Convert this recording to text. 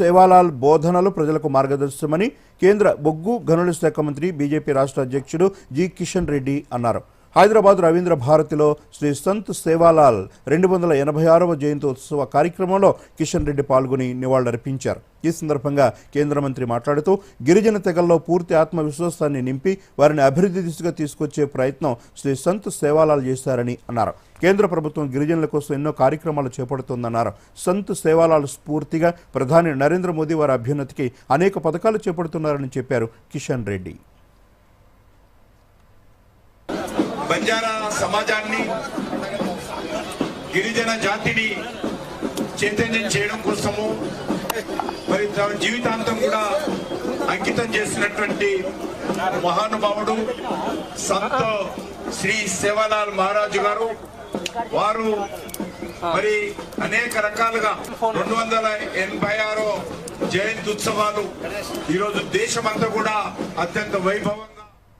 సేవాలాల్ బోధనలు ప్రజలకు మార్గదర్శమని కేంద్ర బొగ్గు గనుల శాఖ మంత్రి బీజేపీ రాష్ట్ర అధ్యక్షుడు జి కిషన్ రెడ్డి అన్నారు. హైదరాబాద్ రవీంద్ర భారతిలో శ్రీ సంత్ సేవాలాల్ రెండు వందల ఎనభై ఆరవ జయంతోత్సవ కార్యక్రమంలో కిషన్ రెడ్డి పాల్గొని నివాళులర్పించారు. ఈ సందర్భంగా కేంద్ర మంత్రి మాట్లాడుతూ గిరిజన తెగల్లో పూర్తి ఆత్మవిశ్వాసాన్ని నింపి వారిని అభివృద్ధి దిశగా తీసుకొచ్చే ప్రయత్నం శ్రీ సంత్ సేవాలాల్ చేశారని అన్నారు. కేంద్ర ప్రభుత్వం గిరిజనుల కోసం ఎన్నో కార్యక్రమాలు చేపడుతోందన్నారు. సంత్ సేవాలాల్ స్ఫూర్తిగా ప్రధాని నరేంద్ర మోదీ వారి అభ్యున్నతికి అనేక పథకాలు చేపడుతున్నారని చెప్పారు కిషన్ రెడ్డి. బంజారా సమాజాన్ని గిరిజన జాతిని చైతన్యం చేయడం కోసము మరి తన జీవితాంతం కూడా అంకితం చేసినటువంటి మహానుభావుడు సంత శ్రీ సేవాలాల్ మహారాజు గారు. వారు మరి అనేక రకాలుగా రెండు వందల ఎనభై ఆరో జయంతి ఉత్సవాలు. ఈరోజు దేశమంతా కూడా అత్యంత వైభవంగా